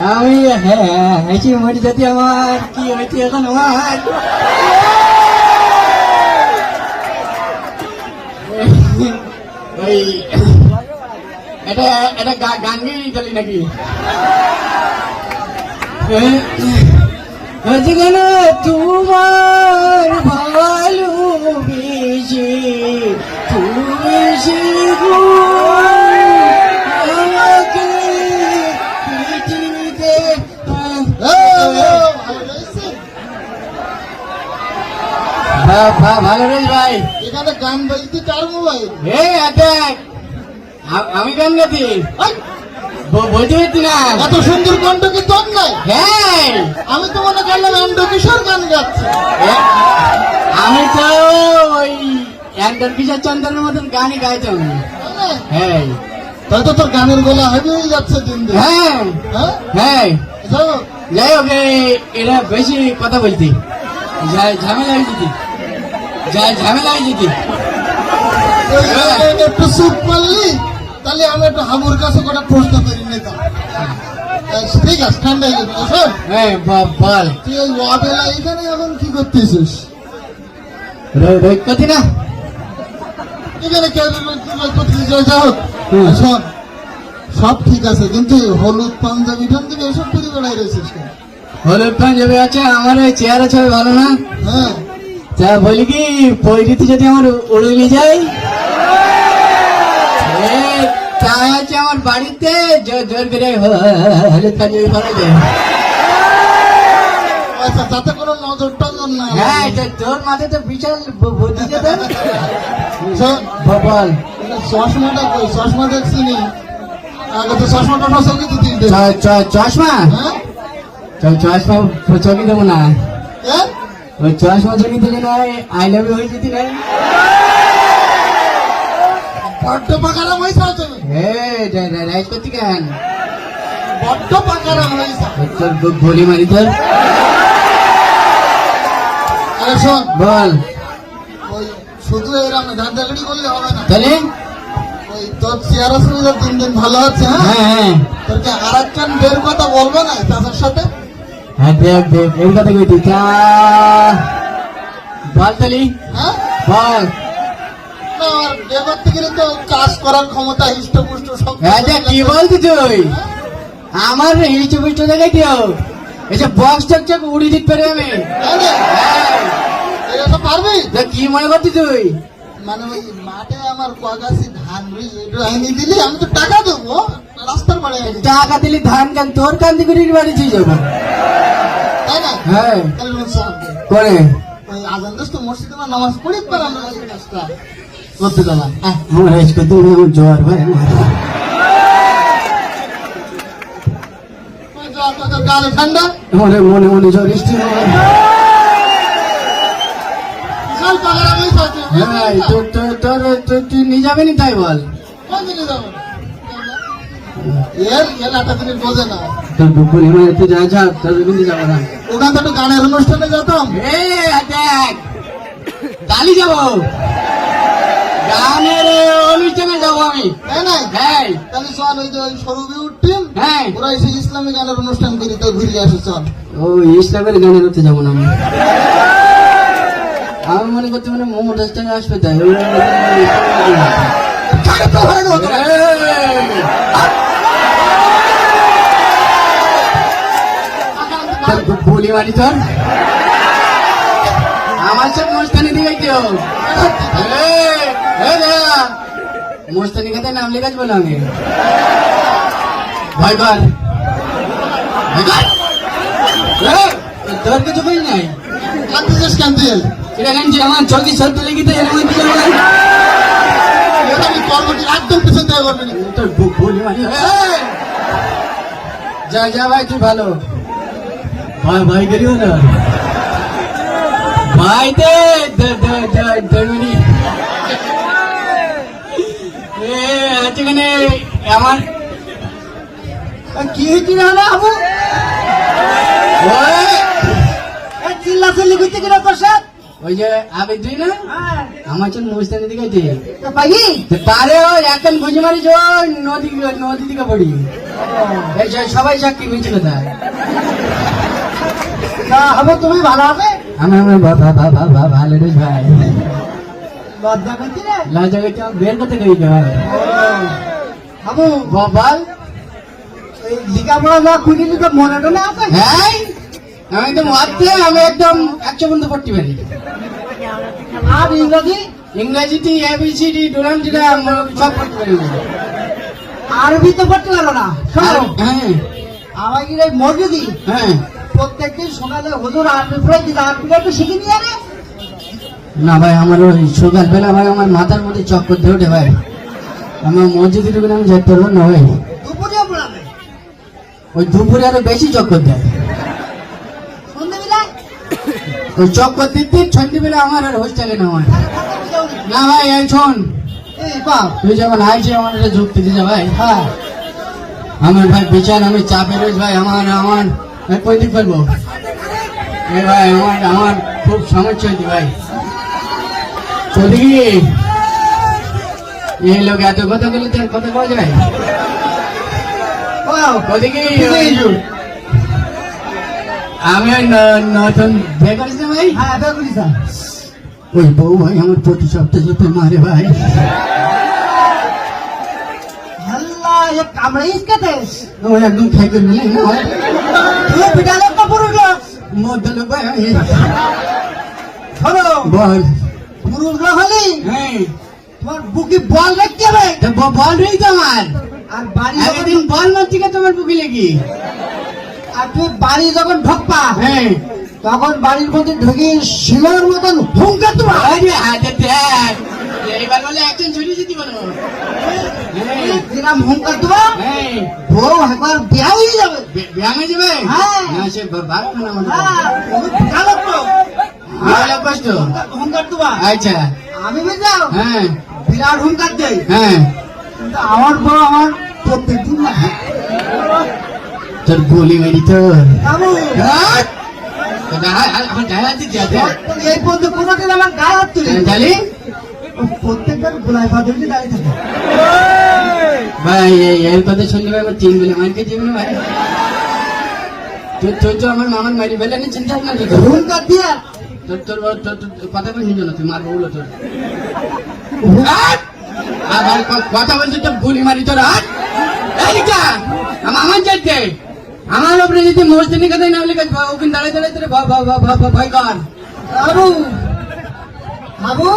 আমি হ্যাঁ হেঁচি মরি যদি আমার কি হয়েছে এখন আমার এটা এটা গান গেয়ে চলি নাকি কেন তোমার ভালো ভালো রে ভাই। এখানে গান বাজতে কার মোবাইল? হে দেখ আমি গান ব- বলতে পারছি না। এত সুন্দর কণ্ঠ কি তোর নাই? হ্যাঁ। আমি তো মনে করলাম এন্ড কিশোর গান গাচ্ছে। আমি তো ওই একদম কিশোর চন্দ্রের মতন গানই গাইতাম। হ্যাঁ? তাই তো তোর গানের গলা হয়ে যাচ্ছে দিন দিন। হ্যাঁ। হ্যাঁ? হ্যাঁ। যাই হোক, এরা বেশি কথা বলতি। ঝামেলা হয়ে যেতি যা- ঝামেলা হয়ে গানে একটু চুপ করলি তাহলে আমি একটু হাবুর কাছে কোনো প্রশ্ন করি নিতাম। আহ, ঠিক আছে ঠান্ডা হয়ে যাবে শোন। বল তুই ওই অবেলা এখানে এখন কি করতেছিস? রো- না? এখানে কেউ করতেছিস? যা হোক। হুম। শোন সব ঠিক আছে কিন্তু হলুদ পাঞ্জাবি টাঞ্জাবি এসব করে বেড়াই রয়েছিস হলুদ পাঞ্জাবি আছে আমার ওই চেয়ার আছে ভালো না। হ্যাঁ। তা বলি কি পৈরিতে যদি আমার উড়ে যায় এ, তাই আছে আমার বাড়িতে জোর করে হ- হলুদ পাঞ্জাবি পরা যায় আচ্ছা তাতে কোনো নজর টজর না হ্যাঁ তোর মাথায় তো বিশাল বুদ্ধি বল। চশমাটা কই? চশমা দেখছি নি আগে তো চশমাটা নষ্ট করে দিতিস দে। চ- চ- চশমা? হ্যাঁ? চশমা চকি দেবো না। হ্যাঁ? ওই চশমা চকি দিলে না আই লাভ ইউ হয়ে যেতি না বড্ড পাকারাম হয়েছে তুমি হে রাইজ করতে কেন? বড্ড পাকারাম হয়েছে। তোর গলি মারি তোর। আরে শোন। বল। ওই শুধু এরকম ধান্দাগড়ি করলে হবে না। তাহলে? ওই তোর চেয়ার সুবিধা দিন দিন ভালো হচ্ছে হ্যাঁ? হ্যাঁ হ্যাঁ। তোরকে আর একজন বের কথা বলবে না তাদের সাথে? হ্যাঁ দেখ দেখ চা বল তালি হ্যাঁ বল হিষ্টপুষ্ট হ্যাঁ কি বলতি আমার দেখাই এসব বক্স টক টক উড়ি দিতে পারি আমি? হ্যাঁ। এটা পারবি? দেখ কি মনে করতি তুই? মানে ওই মাঠে আমার কগাছি ধান এনে দিলি আমি তো টাকা দেবো। রাস্তার বাড়ি টাকা দিলি ধান কান? তোর কান্দি করে বাড়ি না হ্যাঁ। করে আজান দোস্ত মসজিদে নামাজ পড়ি পার আমরা কাজটা করতে গেলাম হ্যাঁ আমার আজকে করতে আমার ভাই আমার। ওই যে আপনাদের গালে ঠান্ডা। আমার মনে মনে জ্বর এসছে বিশাল পাহাড় আমি থাকি হ্যাঁ তোর তোর তোর তোর- তুই নিয়ে যাবে নি তাই বল? কোন দিকে যাব? এর এলাকা তিনি বোঝে না। তোর বুকুনি তুই যা যা তোর কিন্তু যাব না। ওখান থেকে গানের অনুষ্ঠানে যেতাম। এ দেখ কালি যাব। গানের অনুষ্ঠানে যাব আমি। তাই না? হ্যাঁ। তাহলে চল ওই যে ওই সরুবি উঠতেন হ্যাঁ। ওরা এসে ইসলামী গানের অনুষ্ঠান করি তো ঘুরে আসে চল। ও ইসলামের গানের হতে যাব না আমি। আমি মনে করতে মানে মোমো রেস্টুরেন্টে আসবে তাই। তোর আমার সব মোস্তানি দিকে কেউ নাম আমি? ভয় তোর কিছু নাই? এটা কেন আমার চলতি সত্য লেগিতে এর মধ্যে কিছু আমি কর্মটি একদম মারি যা যা ভাই, তুই ভালো। ভাই ভাই করিও না ভাই দে দে দে দে দে মিনিট এ আজকে আমার আর কি হয়েছে রে হলো আবু? ওই। এই চিল্লাচিল্লি করতে গেলে তোর সাথে? ওই যে আবে তুই না? আমার চল মুস্তানি দিকে তো পাইনি? পারে ও এখন বুঝি মারি যে ওই নদী নদী দিকে পড়ি। যে সবাই সাক্ষী মিছে কথা হাবু তুমি ভালো হবে? আমি আমার বাবা ভালো রে ভাই। লজ্জা করছি রে? লজ্জা করছে আমার বের করতে গই ভাই। হাবু। বল লেখাপড়া না খুঁজিলি তো মনে টনে আছে? হ্যাঁ আমি একদম অর্ধে আমি একদম একশো পর্যন্ত পড়তে পারি। আর ইংরাজি? ইংরেজিতে এবিসিডি ডোনাল্ডিরা সব পড়তে পারি। আরবি তো পড়তে পারো না হ্যাঁ। আমার কি এই মসজিদি হ্যাঁ। প্রত্যেকদিন সকালে হুজুর আরবি পড়ে দিতে একটু শিখে নিয়ে রে না ভাই আমার ওই সকালবেলা ভাই আমার মাথার মধ্যে চক্কর দিয়ে ওঠে ভাই। আমার মসজিদে ঢুকে আমি যেতে পারব না ভাই। ওই দুপুরে আরও বেশি চক্কর দেয়। ওই চক্কর দিতে সন্ধ্যেবেলা আমার আর হোস্টেলে না হয় না? ভাই এই শোন। এই তুই যখন আইছি আমার একটা যুক্তি দিতে ভাই। হ্যাঁ। আমার ভাই বিচার আমি চাপে রয়েছি ভাই আমার আমার। আমি কই পারব এ ভাই আমার আমার খুব সমস্যা হয়েছে ভাই। এই লোক এত কথা বলে তার কথা পাওয়া যায়। আমি নতুন বিয়ে ভাই। হ্যাঁ। ওই বউ ভাই আমার প্রতি সপ্তাহে যেতে মারে ভাই। আল্লাহ কামড়াইস ও একদম খাই করে কাপড় উঠল ভাই। বল। পুরুষ না হলি হ্যাঁ। তোমার বুকে বল রাখতে হবে। বল রই তো আর বাড়ি একদিন বল মারছি কে তোমার বুকে লেগে। আর তুই বাড়ি যখন ঢোকবা হ্যাঁ। তখন বাড়ির মধ্যে ঢুকে শিলার মতন হুঙ্কার তোমার এইবার বলে একজন ছড়িয়ে যেতে বলো হ্যাঁ হুঙ্কার হ্যাঁ বউ একবার বিয়া হয়ে যাবে। বে- হয়ে যাবে? হ্যাঁ। না সে বা- না আমাদের হ্যাঁ তুমি পিটালো তো হুঙ্কার তোমার আচ্ছা। আমি বুঝলাম হ্যাঁ। বিরাট হুঙ্কার দেয় হ্যাঁ। আমার বউ আমার প্রত্যেকদিন না। তোর গুলি মেরি তোর হাট! তোর আমার গায়ে হাত দিতে এই পর্যন্ত কোনোদিন আমার গায়ে হাত তুলে জানি। প্রত্যেকবার গোলায় পা ধরে দাঁড়িয়ে থাকে। ভাই এই- এর কথা শুনলে ভাই তিন গুলি মারকে যাবে না ভাই। তুই তুই তো আমার মামার মারি ফেলে নি চিন্তা ভাবনা কি তোর হুঙ্কার দিয়ে। তোর তোর তোর তোর- তোর কথা বলছিস না তুই মারবো বলো তোর! আবার কথা বলছিস তো গুলি মারি তোর হাট এইটা আমার যেতে আমার উপরে যদি মসজিদ কথা না বলে ওখানে দাঁড়ায় দাঁড়ায় তোর ভয় কর। বাবু বাবু